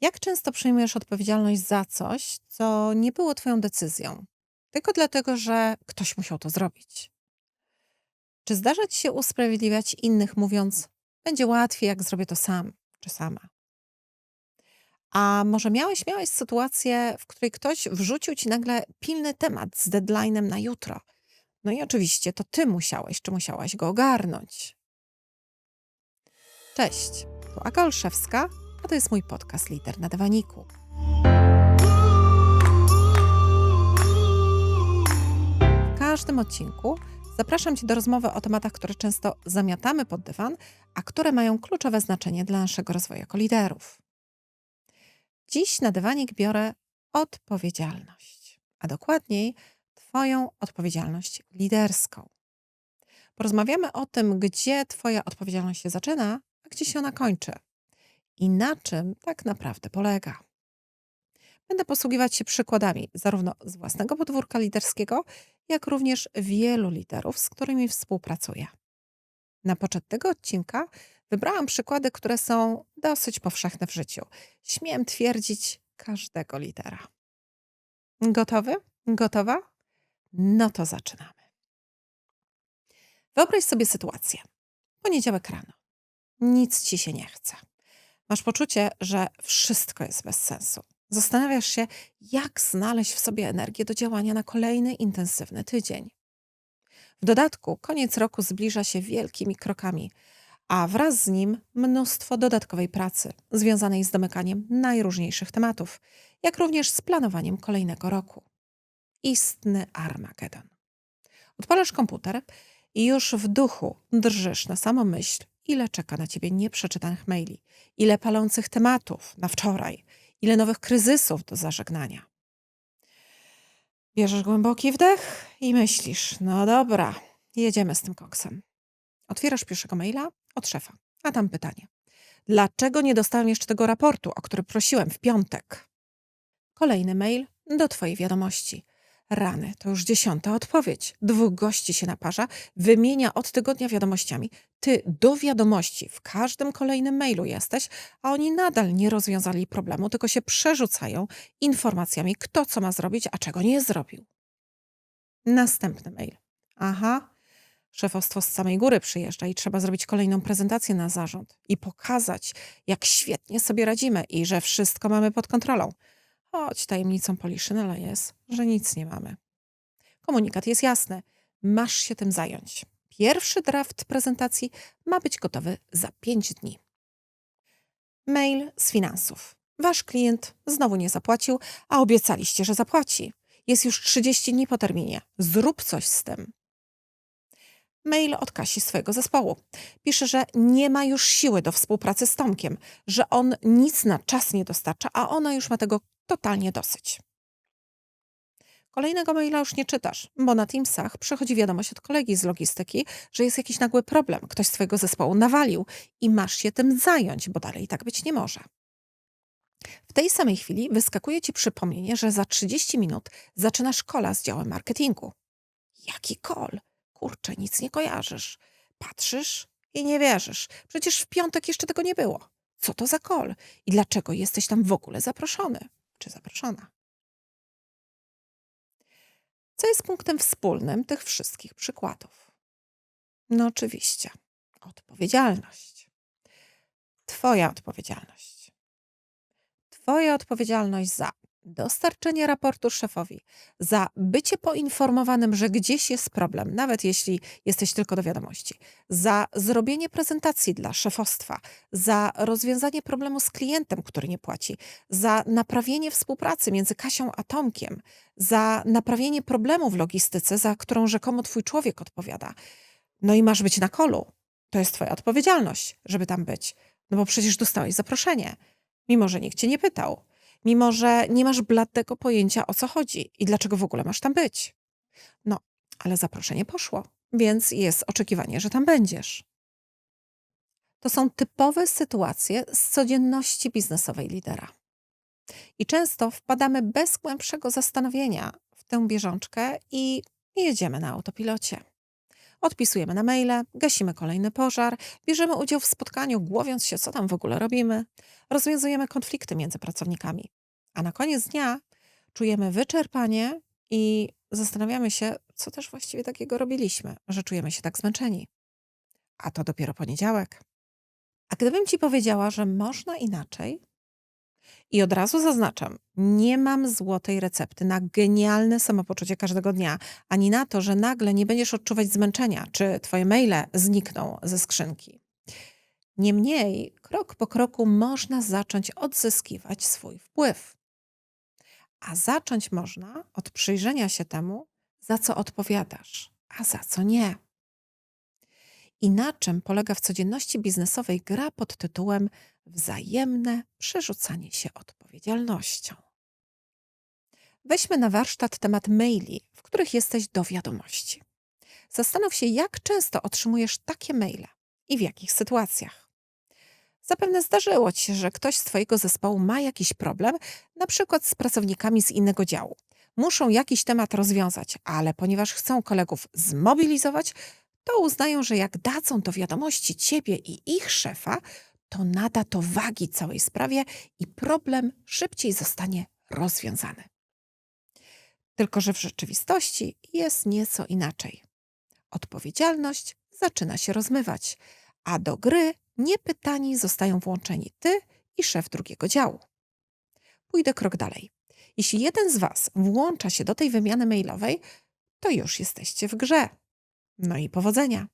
Jak często przyjmujesz odpowiedzialność za coś, co nie było twoją decyzją, tylko dlatego, że ktoś musiał to zrobić? Czy zdarza ci się usprawiedliwiać innych, mówiąc: Będzie łatwiej, jak zrobię to sam czy sama? A może miałeś, miałeś sytuację, w której ktoś wrzucił ci nagle pilny temat z deadline'em na jutro? No i oczywiście to ty musiałeś czy musiałaś go ogarnąć. Cześć, tu Aga Olszewska, a to jest mój podcast Lider na dywaniku. W każdym odcinku zapraszam Cię do rozmowy o tematach, które często zamiatamy pod dywan, a które mają kluczowe znaczenie dla naszego rozwoju jako liderów. Dziś na dywanik biorę odpowiedzialność, a dokładniej Twoją odpowiedzialność liderską. Porozmawiamy o tym, gdzie Twoja odpowiedzialność się zaczyna, a gdzie się ona kończy i na czym tak naprawdę polega. Będę posługiwać się przykładami zarówno z własnego podwórka liderskiego, jak również wielu liderów, z którymi współpracuję. Na poczet tego odcinka wybrałam przykłady, które są dosyć powszechne w życiu. Śmiem twierdzić każdego lidera. Gotowy? Gotowa? No to zaczynamy. Wyobraź sobie sytuację. Poniedziałek rano. Nic ci się nie chce. Masz poczucie, że wszystko jest bez sensu. Zastanawiasz się, jak znaleźć w sobie energię do działania na kolejny intensywny tydzień. W dodatku koniec roku zbliża się wielkimi krokami, a wraz z nim mnóstwo dodatkowej pracy związanej z domykaniem najróżniejszych tematów, jak również z planowaniem kolejnego roku. Istny Armagedon. Odpalasz komputer i już w duchu drżysz na samą myśl, ile czeka na ciebie nieprzeczytanych maili, ile palących tematów na wczoraj, ile nowych kryzysów do zażegnania. Bierzesz głęboki wdech i myślisz: No dobra, jedziemy z tym koksem. Otwierasz pierwszego maila od szefa, a tam pytanie: Dlaczego nie dostałem jeszcze tego raportu, o który prosiłem w piątek? Kolejny mail do Twojej wiadomości. Rany, to już dziesiąta odpowiedź. Dwóch gości się naparza, wymienia od tygodnia wiadomościami. Ty do wiadomości w każdym kolejnym mailu jesteś, a oni nadal nie rozwiązali problemu, tylko się przerzucają informacjami, kto co ma zrobić, a czego nie zrobił. Następny mail. Aha, szefostwo z samej góry przyjeżdża i trzeba zrobić kolejną prezentację na zarząd i pokazać, jak świetnie sobie radzimy i że wszystko mamy pod kontrolą. Choć tajemnicą Poliszynela jest, że nic nie mamy. Komunikat jest jasny. Masz się tym zająć. Pierwszy draft prezentacji ma być gotowy za 5 dni. Mail z finansów. Wasz klient znowu nie zapłacił, a obiecaliście, że zapłaci. Jest już 30 dni po terminie. Zrób coś z tym. Mail od Kasi swojego zespołu. Pisze, że nie ma już siły do współpracy z Tomkiem, że on nic na czas nie dostarcza, a ona już ma tego totalnie dosyć. Kolejnego maila już nie czytasz, bo na Teamsach przychodzi wiadomość od kolegi z logistyki, że jest jakiś nagły problem, ktoś z twojego zespołu nawalił i masz się tym zająć, bo dalej tak być nie może. W tej samej chwili wyskakuje ci przypomnienie, że za 30 minut zaczyna szkola z działem marketingu. Jaki kol? Kurczę, nic nie kojarzysz. Patrzysz i nie wierzysz. Przecież w piątek jeszcze tego nie było. Co to za kol? I dlaczego jesteś tam w ogóle zaproszony? Czy zaproszona? Co jest punktem wspólnym tych wszystkich przykładów? No oczywiście, odpowiedzialność. Twoja odpowiedzialność. Twoja odpowiedzialność za dostarczenie raportu szefowi, za bycie poinformowanym, że gdzieś jest problem, nawet jeśli jesteś tylko do wiadomości, za zrobienie prezentacji dla szefostwa, za rozwiązanie problemu z klientem, który nie płaci, za naprawienie współpracy między Kasią a Tomkiem, za naprawienie problemu w logistyce, za którą rzekomo twój człowiek odpowiada. No i masz być na kolu. To jest twoja odpowiedzialność, żeby tam być. No bo przecież dostałeś zaproszenie, mimo że nikt cię nie pytał mimo że nie masz bladego pojęcia o co chodzi i dlaczego w ogóle masz tam być. No, ale zaproszenie poszło, więc jest oczekiwanie, że tam będziesz. To są typowe sytuacje z codzienności biznesowej lidera. I często wpadamy bez głębszego zastanowienia w tę bieżączkę i jedziemy na autopilocie. Odpisujemy na maile, gasimy kolejny pożar, bierzemy udział w spotkaniu, głowiąc się, co tam w ogóle robimy, rozwiązujemy konflikty między pracownikami. A na koniec dnia czujemy wyczerpanie i zastanawiamy się, co też właściwie takiego robiliśmy, że czujemy się tak zmęczeni. A to dopiero poniedziałek. A gdybym ci powiedziała, że można inaczej, i od razu zaznaczam, nie mam złotej recepty na genialne samopoczucie każdego dnia, ani na to, że nagle nie będziesz odczuwać zmęczenia, czy twoje maile znikną ze skrzynki. Niemniej, krok po kroku można zacząć odzyskiwać swój wpływ. A zacząć można od przyjrzenia się temu, za co odpowiadasz, a za co nie. I na czym polega w codzienności biznesowej gra pod tytułem wzajemne przerzucanie się odpowiedzialnością. Weźmy na warsztat temat maili, w których jesteś do wiadomości. Zastanów się, jak często otrzymujesz takie maile i w jakich sytuacjach. Zapewne zdarzyło ci się, że ktoś z Twojego zespołu ma jakiś problem, na przykład z pracownikami z innego działu. Muszą jakiś temat rozwiązać, ale ponieważ chcą kolegów zmobilizować, to uznają, że jak dadzą do wiadomości ciebie i ich szefa, to nada to wagi całej sprawie i problem szybciej zostanie rozwiązany. Tylko, że w rzeczywistości jest nieco inaczej. Odpowiedzialność zaczyna się rozmywać, a do gry niepytani zostają włączeni ty i szef drugiego działu. Pójdę krok dalej. Jeśli jeden z Was włącza się do tej wymiany mailowej, to już jesteście w grze. No i powodzenia.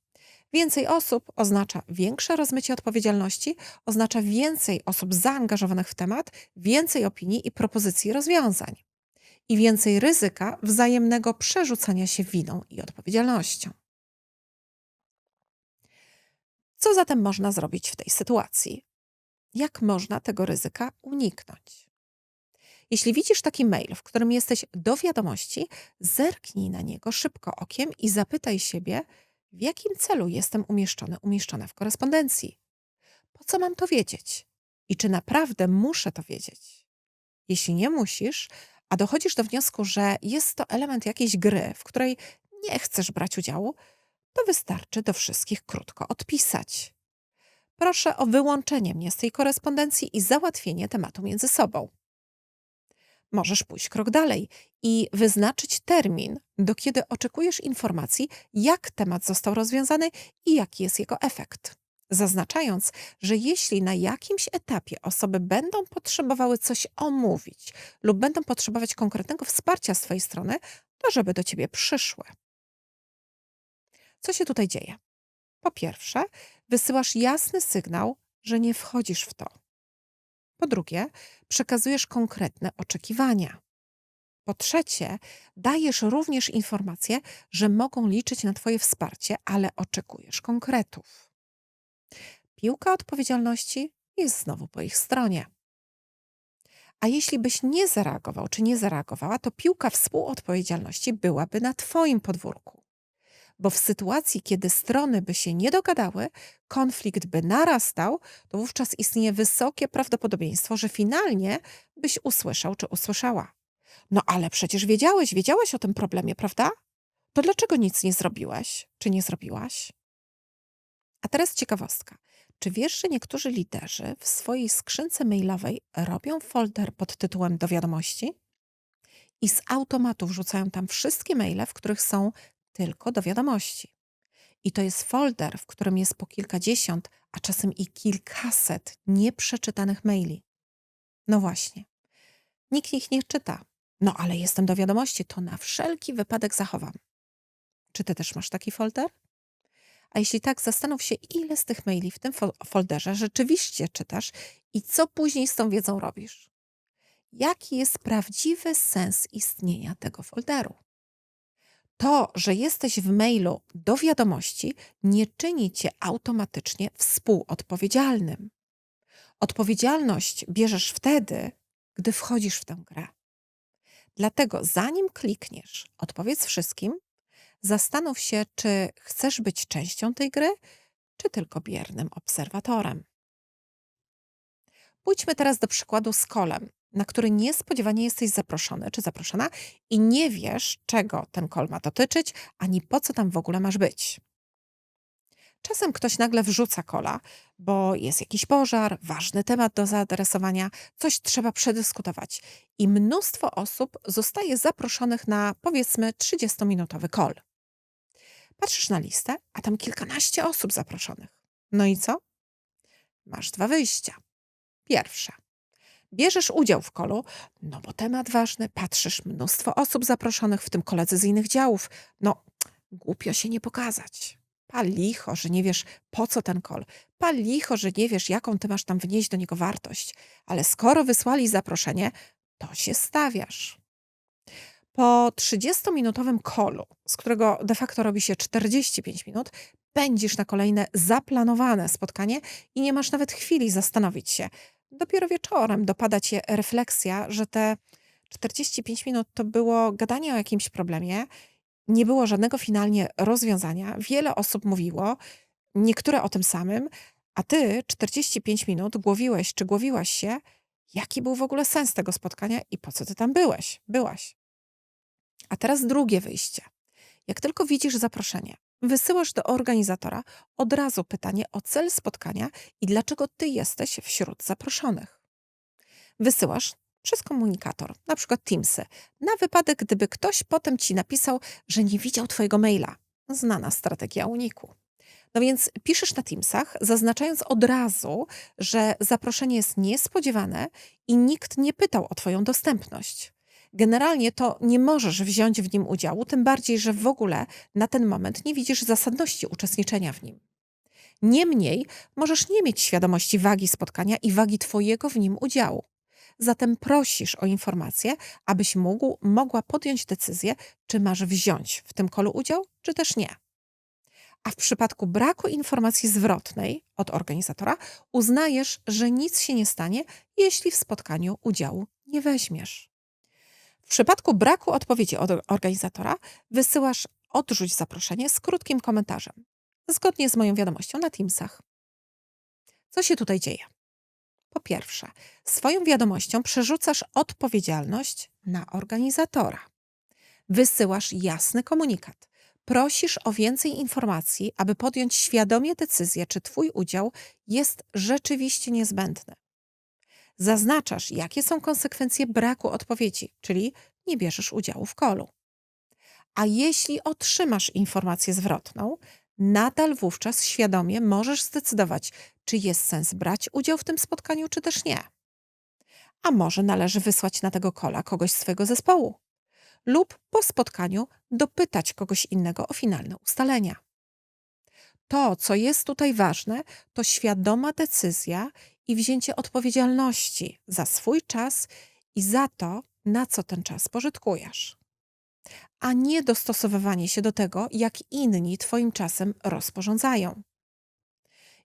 Więcej osób oznacza większe rozmycie odpowiedzialności, oznacza więcej osób zaangażowanych w temat, więcej opinii i propozycji rozwiązań i więcej ryzyka wzajemnego przerzucania się winą i odpowiedzialnością. Co zatem można zrobić w tej sytuacji? Jak można tego ryzyka uniknąć? Jeśli widzisz taki mail, w którym jesteś do wiadomości, zerknij na niego szybko okiem i zapytaj siebie, w jakim celu jestem umieszczony, umieszczona w korespondencji. Po co mam to wiedzieć? I czy naprawdę muszę to wiedzieć? Jeśli nie musisz, a dochodzisz do wniosku, że jest to element jakiejś gry, w której nie chcesz brać udziału, to wystarczy do wszystkich krótko odpisać. Proszę o wyłączenie mnie z tej korespondencji i załatwienie tematu między sobą możesz pójść krok dalej i wyznaczyć termin, do kiedy oczekujesz informacji, jak temat został rozwiązany i jaki jest jego efekt. Zaznaczając, że jeśli na jakimś etapie osoby będą potrzebowały coś omówić lub będą potrzebować konkretnego wsparcia z Twojej strony, to żeby do Ciebie przyszły. Co się tutaj dzieje? Po pierwsze, wysyłasz jasny sygnał, że nie wchodzisz w to, po drugie, przekazujesz konkretne oczekiwania. Po trzecie, dajesz również informację, że mogą liczyć na Twoje wsparcie, ale oczekujesz konkretów. Piłka odpowiedzialności jest znowu po ich stronie. A jeśli byś nie zareagował czy nie zareagowała, to piłka współodpowiedzialności byłaby na Twoim podwórku bo w sytuacji, kiedy strony by się nie dogadały, konflikt by narastał, to wówczas istnieje wysokie prawdopodobieństwo, że finalnie byś usłyszał czy usłyszała. No ale przecież wiedziałeś, wiedziałeś o tym problemie, prawda? To dlaczego nic nie zrobiłeś, czy nie zrobiłaś? A teraz ciekawostka. Czy wiesz, że niektórzy liderzy w swojej skrzynce mailowej robią folder pod tytułem do wiadomości? I z automatu wrzucają tam wszystkie maile, w których są tylko do wiadomości. I to jest folder, w którym jest po kilkadziesiąt, a czasem i kilkaset nieprzeczytanych maili. No właśnie. Nikt ich nie czyta. No ale jestem do wiadomości, to na wszelki wypadek zachowam. Czy ty też masz taki folder? A jeśli tak, zastanów się, ile z tych maili w tym folderze rzeczywiście czytasz i co później z tą wiedzą robisz. Jaki jest prawdziwy sens istnienia tego folderu? To, że jesteś w mailu do wiadomości, nie czyni cię automatycznie współodpowiedzialnym. Odpowiedzialność bierzesz wtedy, gdy wchodzisz w tę grę. Dlatego, zanim klikniesz, odpowiedz wszystkim, zastanów się, czy chcesz być częścią tej gry, czy tylko biernym obserwatorem. Pójdźmy teraz do przykładu z kolem na który niespodziewanie jesteś zaproszony czy zaproszona i nie wiesz, czego ten call ma dotyczyć, ani po co tam w ogóle masz być. Czasem ktoś nagle wrzuca kola, bo jest jakiś pożar, ważny temat do zaadresowania, coś trzeba przedyskutować. I mnóstwo osób zostaje zaproszonych na powiedzmy 30-minutowy kol. Patrzysz na listę, a tam kilkanaście osób zaproszonych. No i co? Masz dwa wyjścia. Pierwsze. Bierzesz udział w kolu, no bo temat ważny, patrzysz, mnóstwo osób zaproszonych, w tym koledzy z innych działów. No, głupio się nie pokazać. Pal licho, że nie wiesz, po co ten kol. Pal licho, że nie wiesz, jaką ty masz tam wnieść do niego wartość. Ale skoro wysłali zaproszenie, to się stawiasz. Po 30-minutowym kolu, z którego de facto robi się 45 minut, pędzisz na kolejne zaplanowane spotkanie i nie masz nawet chwili zastanowić się. Dopiero wieczorem dopada cię refleksja, że te 45 minut to było gadanie o jakimś problemie, nie było żadnego finalnie rozwiązania. Wiele osób mówiło, niektóre o tym samym, a ty 45 minut głowiłeś czy głowiłaś się, jaki był w ogóle sens tego spotkania i po co ty tam byłeś, byłaś. A teraz drugie wyjście. Jak tylko widzisz zaproszenie, wysyłasz do organizatora od razu pytanie o cel spotkania i dlaczego ty jesteś wśród zaproszonych. Wysyłasz przez komunikator, na przykład Teamsy, na wypadek, gdyby ktoś potem ci napisał, że nie widział twojego maila. Znana strategia uniku. No więc piszesz na Teamsach, zaznaczając od razu, że zaproszenie jest niespodziewane i nikt nie pytał o Twoją dostępność. Generalnie to nie możesz wziąć w nim udziału, tym bardziej, że w ogóle na ten moment nie widzisz zasadności uczestniczenia w nim. Niemniej możesz nie mieć świadomości wagi spotkania i wagi Twojego w nim udziału. Zatem prosisz o informację, abyś mógł, mogła podjąć decyzję, czy masz wziąć w tym kolu udział, czy też nie. A w przypadku braku informacji zwrotnej od organizatora, uznajesz, że nic się nie stanie, jeśli w spotkaniu udziału nie weźmiesz. W przypadku braku odpowiedzi od organizatora, wysyłasz odrzuć zaproszenie z krótkim komentarzem, zgodnie z moją wiadomością na Teamsach. Co się tutaj dzieje? Po pierwsze, swoją wiadomością przerzucasz odpowiedzialność na organizatora. Wysyłasz jasny komunikat. Prosisz o więcej informacji, aby podjąć świadomie decyzję, czy Twój udział jest rzeczywiście niezbędny. Zaznaczasz, jakie są konsekwencje braku odpowiedzi, czyli nie bierzesz udziału w kolu. A jeśli otrzymasz informację zwrotną, nadal wówczas świadomie możesz zdecydować, czy jest sens brać udział w tym spotkaniu, czy też nie. A może należy wysłać na tego kola kogoś z swojego zespołu lub po spotkaniu dopytać kogoś innego o finalne ustalenia. To, co jest tutaj ważne, to świadoma decyzja i wzięcie odpowiedzialności za swój czas i za to, na co ten czas pożytkujesz a nie dostosowywanie się do tego, jak inni Twoim czasem rozporządzają.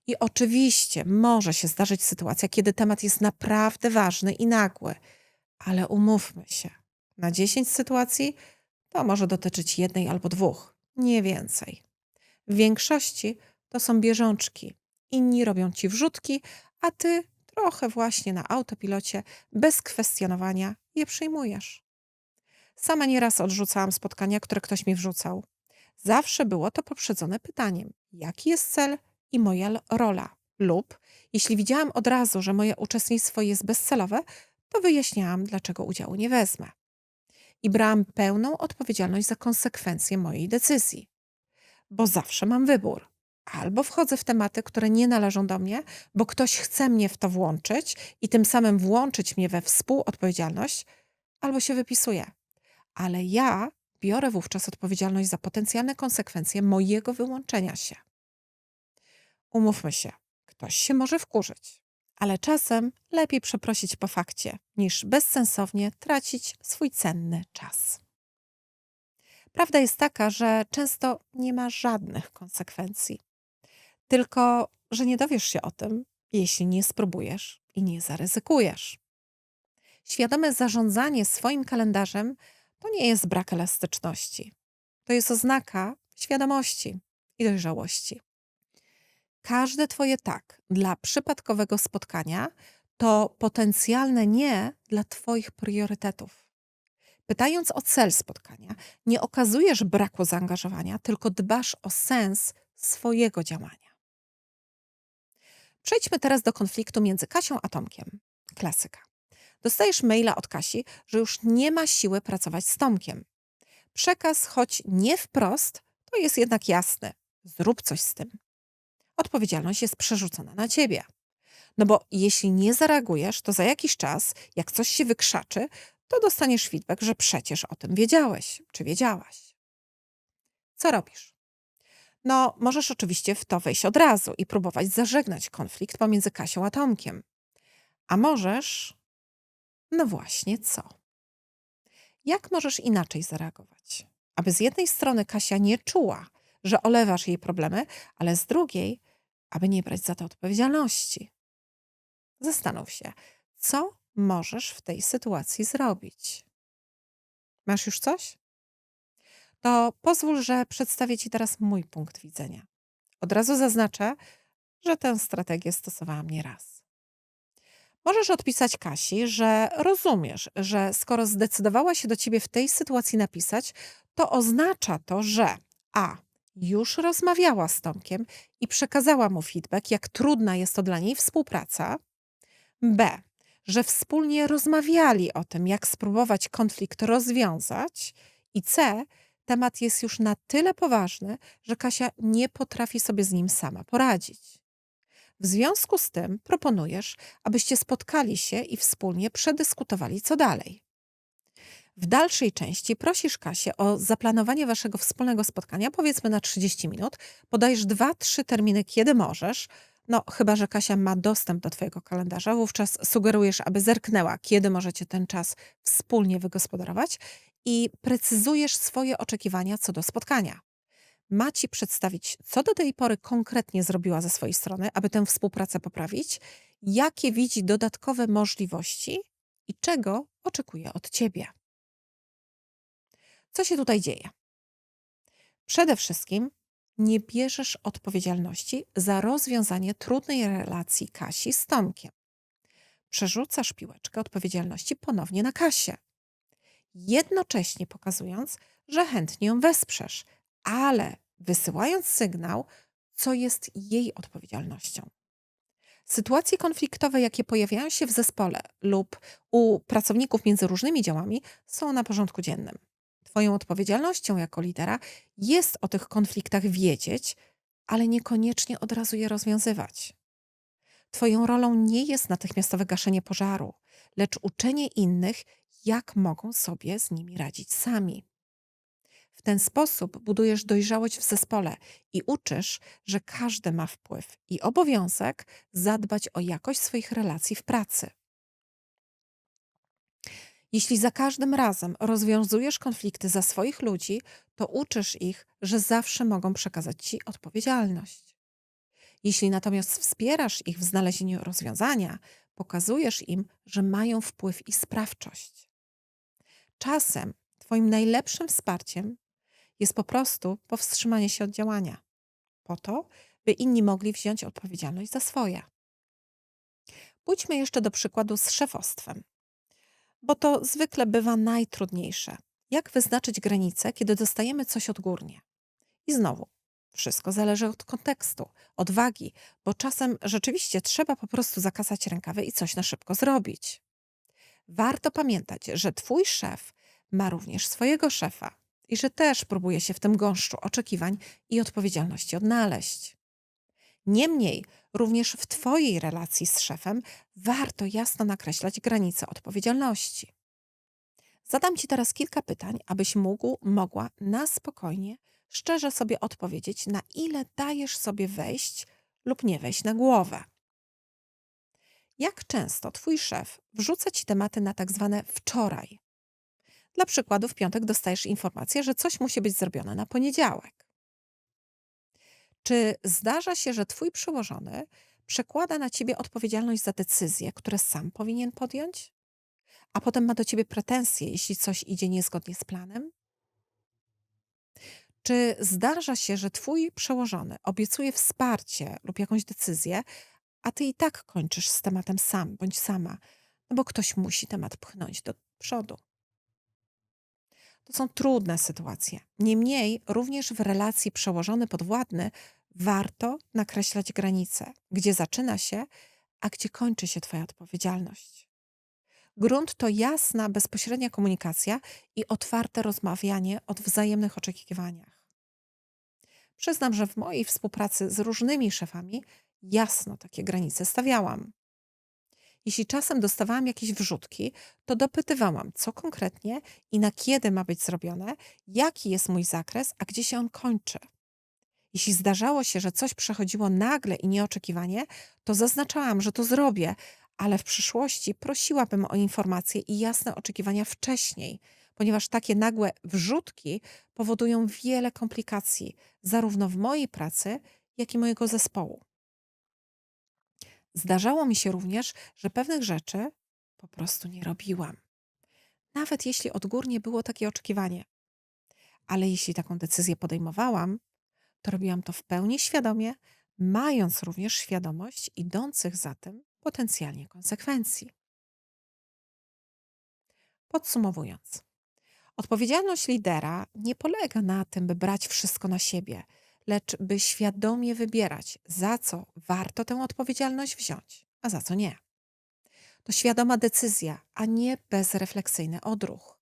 I oczywiście może się zdarzyć sytuacja, kiedy temat jest naprawdę ważny i nagły, ale umówmy się, na 10 sytuacji to może dotyczyć jednej albo dwóch, nie więcej. W większości to są bieżączki. Inni robią ci wrzutki, a ty trochę właśnie na autopilocie, bez kwestionowania je przyjmujesz. Sama nieraz odrzucałam spotkania, które ktoś mi wrzucał. Zawsze było to poprzedzone pytaniem, jaki jest cel i moja rola. Lub, jeśli widziałam od razu, że moje uczestnictwo jest bezcelowe, to wyjaśniałam, dlaczego udziału nie wezmę. I brałam pełną odpowiedzialność za konsekwencje mojej decyzji. Bo zawsze mam wybór. Albo wchodzę w tematy, które nie należą do mnie, bo ktoś chce mnie w to włączyć i tym samym włączyć mnie we współodpowiedzialność, albo się wypisuję ale ja biorę wówczas odpowiedzialność za potencjalne konsekwencje mojego wyłączenia się. Umówmy się, ktoś się może wkurzyć, ale czasem lepiej przeprosić po fakcie, niż bezsensownie tracić swój cenny czas. Prawda jest taka, że często nie ma żadnych konsekwencji, tylko że nie dowiesz się o tym, jeśli nie spróbujesz i nie zaryzykujesz. Świadome zarządzanie swoim kalendarzem to nie jest brak elastyczności. To jest oznaka świadomości i dojrzałości. Każde Twoje tak dla przypadkowego spotkania to potencjalne nie dla Twoich priorytetów. Pytając o cel spotkania, nie okazujesz braku zaangażowania, tylko dbasz o sens swojego działania. Przejdźmy teraz do konfliktu między Kasią a Tomkiem. Klasyka. Dostajesz maila od Kasi, że już nie ma siły pracować z Tomkiem. Przekaz, choć nie wprost, to jest jednak jasny. Zrób coś z tym. Odpowiedzialność jest przerzucona na ciebie. No bo jeśli nie zareagujesz, to za jakiś czas, jak coś się wykrzaczy, to dostaniesz feedback, że przecież o tym wiedziałeś, czy wiedziałaś. Co robisz? No, możesz oczywiście w to wejść od razu i próbować zażegnać konflikt pomiędzy Kasią a Tomkiem. A możesz. No właśnie, co? Jak możesz inaczej zareagować? Aby z jednej strony Kasia nie czuła, że olewasz jej problemy, ale z drugiej, aby nie brać za to odpowiedzialności. Zastanów się, co możesz w tej sytuacji zrobić. Masz już coś? To pozwól, że przedstawię Ci teraz mój punkt widzenia. Od razu zaznaczę, że tę strategię stosowałam nieraz. Możesz odpisać Kasi, że rozumiesz, że skoro zdecydowała się do ciebie w tej sytuacji napisać, to oznacza to, że a. już rozmawiała z Tomkiem i przekazała mu feedback, jak trudna jest to dla niej współpraca, b. że wspólnie rozmawiali o tym, jak spróbować konflikt rozwiązać, i c. temat jest już na tyle poważny, że Kasia nie potrafi sobie z nim sama poradzić. W związku z tym proponujesz, abyście spotkali się i wspólnie przedyskutowali, co dalej. W dalszej części prosisz Kasię o zaplanowanie waszego wspólnego spotkania, powiedzmy na 30 minut. Podajesz dwa, trzy terminy, kiedy możesz. No, chyba że Kasia ma dostęp do Twojego kalendarza, wówczas sugerujesz, aby zerknęła, kiedy możecie ten czas wspólnie wygospodarować i precyzujesz swoje oczekiwania co do spotkania ma Ci przedstawić, co do tej pory konkretnie zrobiła ze swojej strony, aby tę współpracę poprawić, jakie widzi dodatkowe możliwości i czego oczekuje od Ciebie. Co się tutaj dzieje? Przede wszystkim nie bierzesz odpowiedzialności za rozwiązanie trudnej relacji Kasi z Tomkiem. Przerzucasz piłeczkę odpowiedzialności ponownie na Kasię, jednocześnie pokazując, że chętnie ją wesprzesz, ale wysyłając sygnał, co jest jej odpowiedzialnością. Sytuacje konfliktowe, jakie pojawiają się w zespole lub u pracowników między różnymi działami, są na porządku dziennym. Twoją odpowiedzialnością jako lidera jest o tych konfliktach wiedzieć, ale niekoniecznie od razu je rozwiązywać. Twoją rolą nie jest natychmiastowe gaszenie pożaru, lecz uczenie innych, jak mogą sobie z nimi radzić sami. W ten sposób budujesz dojrzałość w zespole i uczysz, że każdy ma wpływ i obowiązek zadbać o jakość swoich relacji w pracy. Jeśli za każdym razem rozwiązujesz konflikty za swoich ludzi, to uczysz ich, że zawsze mogą przekazać ci odpowiedzialność. Jeśli natomiast wspierasz ich w znalezieniu rozwiązania, pokazujesz im, że mają wpływ i sprawczość. Czasem Twoim najlepszym wsparciem jest po prostu powstrzymanie się od działania, po to, by inni mogli wziąć odpowiedzialność za swoje. Pójdźmy jeszcze do przykładu z szefostwem, bo to zwykle bywa najtrudniejsze. Jak wyznaczyć granice, kiedy dostajemy coś odgórnie? I znowu, wszystko zależy od kontekstu, odwagi, bo czasem rzeczywiście trzeba po prostu zakasać rękawy i coś na szybko zrobić. Warto pamiętać, że Twój szef ma również swojego szefa i że też próbuje się w tym gąszczu oczekiwań i odpowiedzialności odnaleźć. Niemniej, również w Twojej relacji z szefem warto jasno nakreślać granice odpowiedzialności. Zadam Ci teraz kilka pytań, abyś mógł, mogła na spokojnie, szczerze sobie odpowiedzieć, na ile dajesz sobie wejść lub nie wejść na głowę. Jak często Twój szef wrzuca Ci tematy na tak zwane wczoraj, dla przykładu, w piątek dostajesz informację, że coś musi być zrobione na poniedziałek. Czy zdarza się, że twój przełożony przekłada na ciebie odpowiedzialność za decyzje, które sam powinien podjąć, a potem ma do ciebie pretensje, jeśli coś idzie niezgodnie z planem? Czy zdarza się, że twój przełożony obiecuje wsparcie lub jakąś decyzję, a ty i tak kończysz z tematem sam bądź sama, no bo ktoś musi temat pchnąć do przodu? To są trudne sytuacje. Niemniej, również w relacji przełożony podwładny warto nakreślać granice, gdzie zaczyna się, a gdzie kończy się Twoja odpowiedzialność. Grunt to jasna, bezpośrednia komunikacja i otwarte rozmawianie o wzajemnych oczekiwaniach. Przyznam, że w mojej współpracy z różnymi szefami jasno takie granice stawiałam. Jeśli czasem dostawałam jakieś wrzutki, to dopytywałam, co konkretnie i na kiedy ma być zrobione, jaki jest mój zakres, a gdzie się on kończy. Jeśli zdarzało się, że coś przechodziło nagle i nieoczekiwanie, to zaznaczałam, że to zrobię, ale w przyszłości prosiłabym o informacje i jasne oczekiwania wcześniej, ponieważ takie nagłe wrzutki powodują wiele komplikacji, zarówno w mojej pracy, jak i mojego zespołu. Zdarzało mi się również, że pewnych rzeczy po prostu nie robiłam. Nawet jeśli odgórnie było takie oczekiwanie. Ale jeśli taką decyzję podejmowałam, to robiłam to w pełni świadomie, mając również świadomość idących za tym potencjalnie konsekwencji. Podsumowując, odpowiedzialność lidera nie polega na tym, by brać wszystko na siebie, lecz by świadomie wybierać, za co warto tę odpowiedzialność wziąć, a za co nie. To świadoma decyzja, a nie bezrefleksyjny odruch.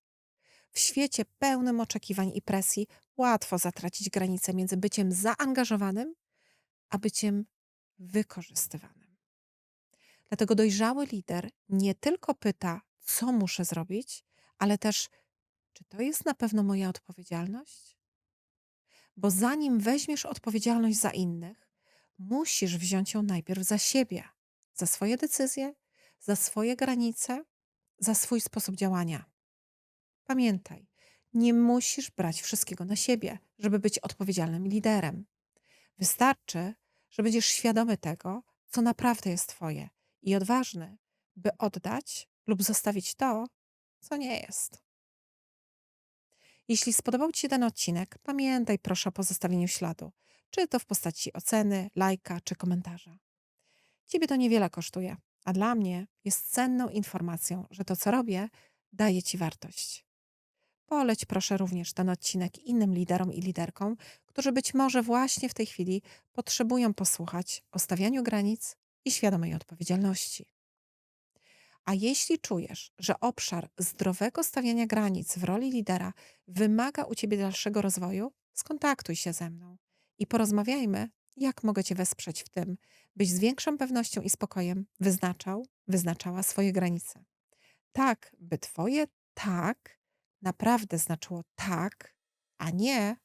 W świecie pełnym oczekiwań i presji łatwo zatracić granicę między byciem zaangażowanym a byciem wykorzystywanym. Dlatego dojrzały lider nie tylko pyta, co muszę zrobić, ale też, czy to jest na pewno moja odpowiedzialność? Bo zanim weźmiesz odpowiedzialność za innych, musisz wziąć ją najpierw za siebie, za swoje decyzje, za swoje granice, za swój sposób działania. Pamiętaj, nie musisz brać wszystkiego na siebie, żeby być odpowiedzialnym liderem. Wystarczy, że będziesz świadomy tego, co naprawdę jest Twoje i odważny, by oddać lub zostawić to, co nie jest. Jeśli spodobał Ci się ten odcinek, pamiętaj proszę o pozostawieniu śladu, czy to w postaci oceny, lajka czy komentarza. Ciebie to niewiele kosztuje, a dla mnie jest cenną informacją, że to, co robię, daje Ci wartość. Poleć proszę również ten odcinek innym liderom i liderkom, którzy być może właśnie w tej chwili potrzebują posłuchać o stawianiu granic i świadomej odpowiedzialności. A jeśli czujesz, że obszar zdrowego stawiania granic w roli lidera wymaga u Ciebie dalszego rozwoju, skontaktuj się ze mną i porozmawiajmy, jak mogę Cię wesprzeć w tym, byś z większą pewnością i spokojem wyznaczał, wyznaczała swoje granice. Tak, by Twoje tak naprawdę znaczyło tak, a nie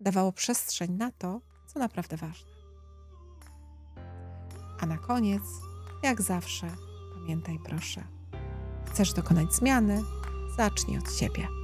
dawało przestrzeń na to, co naprawdę ważne. A na koniec, jak zawsze, pamiętaj proszę, chcesz dokonać zmiany? Zacznij od siebie.